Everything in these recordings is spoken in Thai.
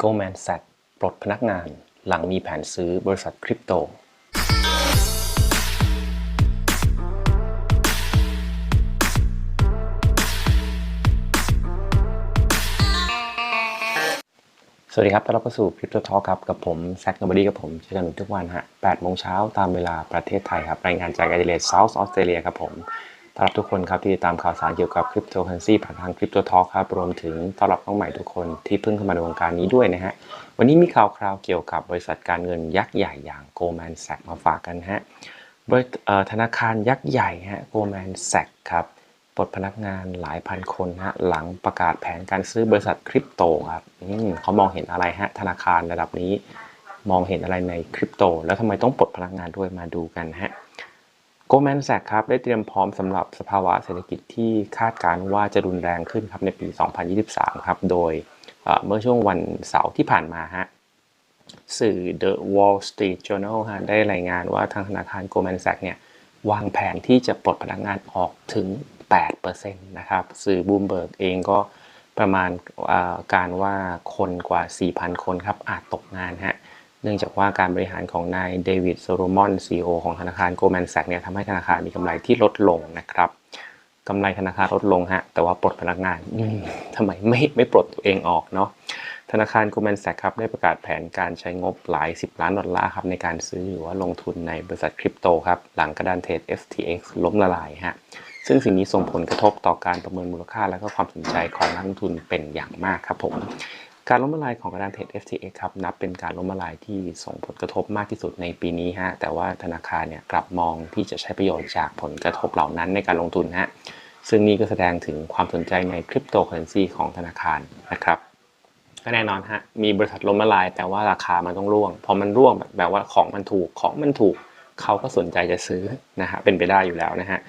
Goldman Sachs ปลดพนักงานหลังมีแผนซื้อบริษัทคริปโตสวัสดีครับต้อนรับเข้าสู่ Crypto Talk ครับ กับผม แซคกับบดีกับผมเจอกันทุกวันฮะ8โมงเช้าตามเวลาประเทศไทยครับ รายงานจากแอดิเลดเซาท์ออสเตรเลียครับผม ต้อนรับทุกคนครับที่ติดตามข่าวสารเกี่ยวกับคริปโตเคอเรนซีผ่านทาง Crypto Talk ครับรวมถึงต้อนรับน้องใหม่ทุกคนที่เพิ่งเข้ามาในวงการนี้ด้วยนะฮะวันนี้มีข่าวคราวเกี่ยวกับบริษัทการเงินยักษ์ใหญ่อย่าง Goldman Sachs มาฝากกันฮะบริธนาคารยักษ์ใหญ่ฮะ Goldman Sachs ครับปลดพนักงานหลายพันคนฮะหลังประกาศแผนการซื้อบริษัทคริปโตครับเขามองเห็นอะไรฮะธนาคารระดับนี้ มองเห็นอะไรในคริปโต แล้วทำไมต้องปลดพนักงานด้วยมาดูกันฮะ Goldman Sachs ครับได้เตรียมพร้อมสำหรับสภาวะเศรษฐกิจที่คาดการว่าจะรุนแรงขึ้นครับในปี 2023 ครับ โดยเมื่อช่วงวันเสาร์ที่ผ่านมาฮะสื่อ The Wall Street Journal ฮะได้รายงานว่าทางธนาคาร Goldman Sachs เนี่ยวางแผนที่จะปลดพนักงานออกถึง 8%นะครับ สื่อ Bloomberg เองก็ประมาณการว่าคนกว่า 4,000 คนครับอาจตกงานฮะ เนื่องจากว่าการบริหารของนายเดวิดโซโลมอน CEO ของธนาคาร Goldman Sachs เนี่ยทำให้ธนาคารมีกำไรที่ลดลงนะครับกำไรธนาคารลดลงฮะ แต่ว่าปลดพนักงานทำไมไม่ไม่ปลดตัวเองออกเนาะธนาคาร Goldman Sachs ครับได้ประกาศแผนการใช้งบหลาย 10 ล้านดอลลาร์ครับในการซื้อหรือว่าลงทุนในบริษัทคริปโตครับหลังกระดานเทรด FTX ล้มละลายฮะซึ่งสิ่งนี้ส่งผลกระทบต่อการประเมินมูลค่าและก็ความสนใจของนักลงทุนเป็นอย่างมากครับผม การล้มละลายของกระดานเทรด FTX ครับนับเป็นการล้มละลายที่ส่งผลกระทบมากที่สุดในปีนี้ฮะแต่ว่าธนาคารเนี่ยกลับมองที่จะใช้ประโยชน์จากผลกระทบเหล่านั้นในการลงทุนฮะซึ่งนี่ก็แสดงถึงความสนใจในคริปโตเคอเรนซีของธนาคารนะครับก็แน่นอนฮะมีบริษัทล้มละลาย แต่ว่าราคามันต้องร่วง พอมันร่วงแบบว่าของมันถูกของมันถูกเขาก็สนใจจะซื้อนะฮะเป็นไปได้อยู่แล้วนะฮะ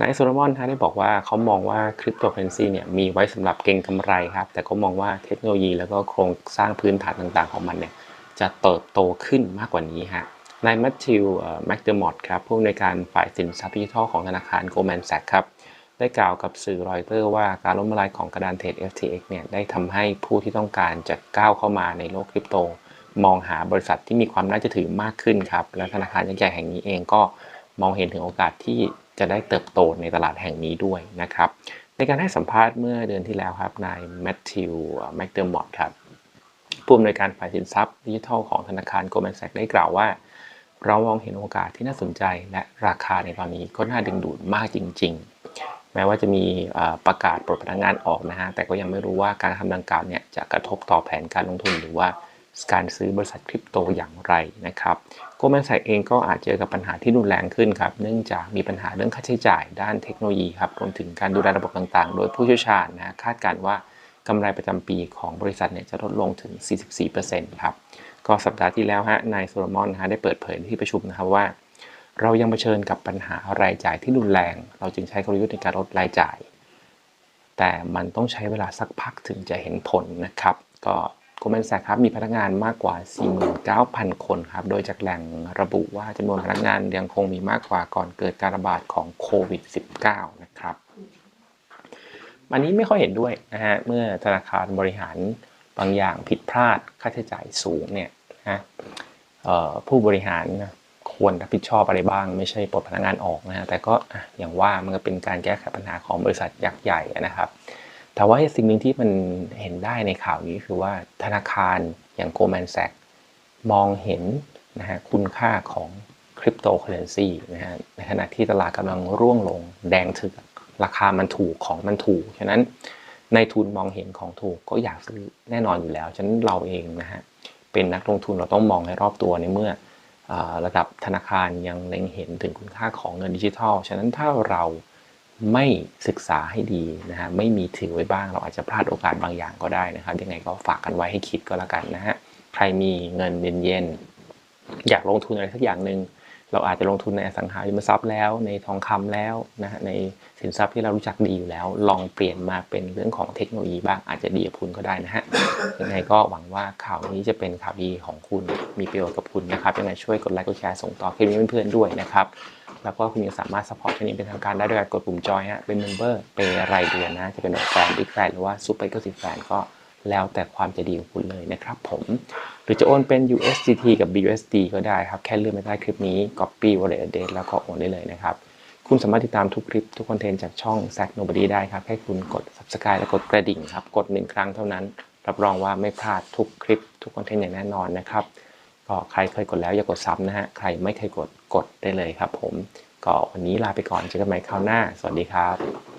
นายโซโลมอนฮะได้บอกว่าเขามองว่าคริปโตเคอเรนซีเนี่ยมีไว้สำหรับเก็งกำไรครับ แต่เขามองว่าเทคโนโลยีแล้วก็โครงสร้างพื้นฐานต่างๆของมันเนี่ยจะเติบโตขึ้นมากกว่านี้ฮะนายแมทธิวแม็กเดอร์มอตครับผู้อำนวยการฝ่ายสินทรัพย์ดิจิทัลของธนาคารโกลแมนแซกครับได้กล่าวกับสื่อรอยเตอร์ว่าการล้มละลายของกระดานเทรด FTX เนี่ยได้ทำให้ผู้ที่ต้องการจะก้าวเข้ามาในโลกคริปโต มองหาบริษัทที่มีความน่าจะถือมากขึ้นครับและธนาคารยักษ์ใหญ่แห่งนี้เองก็ มองเห็นถึงโอกาสที่จะได้เติบโตในตลาดแห่งนี้ด้วยนะครับ ในการให้สัมภาษณ์เมื่อเดือนที่แล้วครับนายแมทธิวแม็กเดอร์มอตครับผู้อำนวยการฝ่ายสินทรัพย์ดิจิทัลของธนาคาร Goldman Sachs ได้กล่าวว่า เรามองเห็นโอกาสที่น่าสนใจ และราคาในตอนนี้ก็น่าดึงดูดมากจริง ๆ แม้ว่าจะมีประกาศปลดพนักงานออกนะฮะแต่ก็ยังไม่รู้ว่าการทำดังกล่าวเนี่ยจะกระทบต่อแผนการลงทุนหรือว่า การซื้อบริษัทคริปโตอย่างไรนะครับโกลแมนแซกเองก็อาจเจอกับปัญหาที่รุนแรงขึ้นครับ เนื่องจากมีปัญหาเรื่องค่าใช้จ่ายด้านเทคโนโลยีครับ รวมถึงการดูแลระบบต่างๆ โดยผู้เชี่ยวชาญนะคาดการณ์ว่ากำไรประจำปีของบริษัทเนี่ยจะลดลงถึง 44%ครับ ก็สัปดาห์ที่แล้วฮะนายโซโลมอนฮะได้เปิดเผยที่ประชุมนะครับว่า เรายังเผชิญกับปัญหารายจ่ายที่รุนแรง เราจึงใช้กลยุทธ์ในการลดรายจ่าย แต่มันต้องใช้เวลาสักพักถึงจะเห็นผลนะครับ ก็ โกลแมนแซกครับมีพนักงานมากกว่า 49,000 คนครับ โดยจากแหล่งระบุว่าจำนวนพนักงานยังคงมีมากกว่าก่อนเกิดการระบาดของโควิด -19 นะครับ อันนี้ไม่ค่อยเห็นด้วยนะฮะ เมื่อธนาคารบริหารบางอย่างผิดพลาดค่าใช้จ่ายสูงเนี่ยนะผู้บริหารควรรับผิดชอบอะไรบ้าง ไม่ใช่ปลดพนักงานออกนะฮะแต่ก็อะอย่างว่ามันก็เป็นการแก้ไขปัญหาของบริษัทยักษ์ใหญ่นะครับ แต่ว่าสิ่งหนึ่งที่มันเห็นได้ในข่าวนี้คือว่าธนาคารอย่าง Goldman Sachs มองเห็นนะฮะคุณค่าของคริปโตเคอเรนซีนะฮะในขณะที่ตลาดกำลังร่วงลงแดงถึกราคามันถูกของมันถูก ฉะนั้นในทุนมองเห็นของถูกก็อยากซื้อแน่นอนอยู่แล้ว ฉะนั้นเราเองนะฮะเป็นนักลงทุนเราต้องมองให้รอบตัวในเมื่ออระดับธนาคารยังเล็งเห็นถึงคุณค่าของเงินดิจิทัล ฉะนั้นถ้าเรา ไม่ศึกษาให้ดีนะฮะไม่มีถือไว้บ้าง เราอาจจะพลาดโอกาสบางอย่างก็ได้นะครับ ยังไงก็ฝากกันไว้ให้คิดก็แล้วกันนะฮะใครมีเงินเย็นๆอยากลงทุนอะไรสักอย่างหนึ่งเราอาจจะลงทุนในอสังหาริมทรัพย์แล้ว ในทองคำแล้วนะฮะในสินทรัพย์ที่เรารู้จักดีอยู่แล้ว ลองเปลี่ยนมาเป็นเรื่องของเทคโนโลยีบ้างอาจจะดีกับคุณก็ได้นะฮะยังไงก็หวังว่าข่าวนี้จะเป็นข่าวดีของคุณมีประโยชน์กับคุณนะครับยังไงช่วยกดไลค์กดแชร์ส่งต่อคลิปนี้เพื่อนๆด้วยนะครับ แล้วก็คุณยังสามารถสปอร์ตช่องนี้เป็นทางการได้ด้วยการกดปุ่มจอยฮะเป็นเมมเบอร์เป็นรายเดือนนะจะเป็นแฟนบิ๊กแฟนหรือว่าซูเปอร์เกอร์สิบแฟนก็แล้วแต่ความใจะดีของคุณเลยนะครับผม หรือจะโอนเป็น USDT กับ BUSD ก็ได้ครับ แค่เลื่อนไปใต้คลิปนี้ Copy Wallet Address แล้วก็โอนได้เลยนะครับ คุณสามารถติดตามทุกคลิปทุกคอนเทนต์จากช่อง s a c Nobody ได้ครับ แค่คุณกด Subscribe และกดกระดิ่งครับ กดหนึ่งครั้งเท่านั้น รับรองว่าไม่พลาดทุกคลิปทุกคอนเทนต์อย่างแน่นอนนะครับ ก็ใครเคยกดแล้วอย่ากดซ้ำนะฮะ ใครไม่เคยกดกดได้เลยครับผม ก็วันนี้ลาไปก่อนเจอกันใหม่คราวหน้า สวัสดีครับ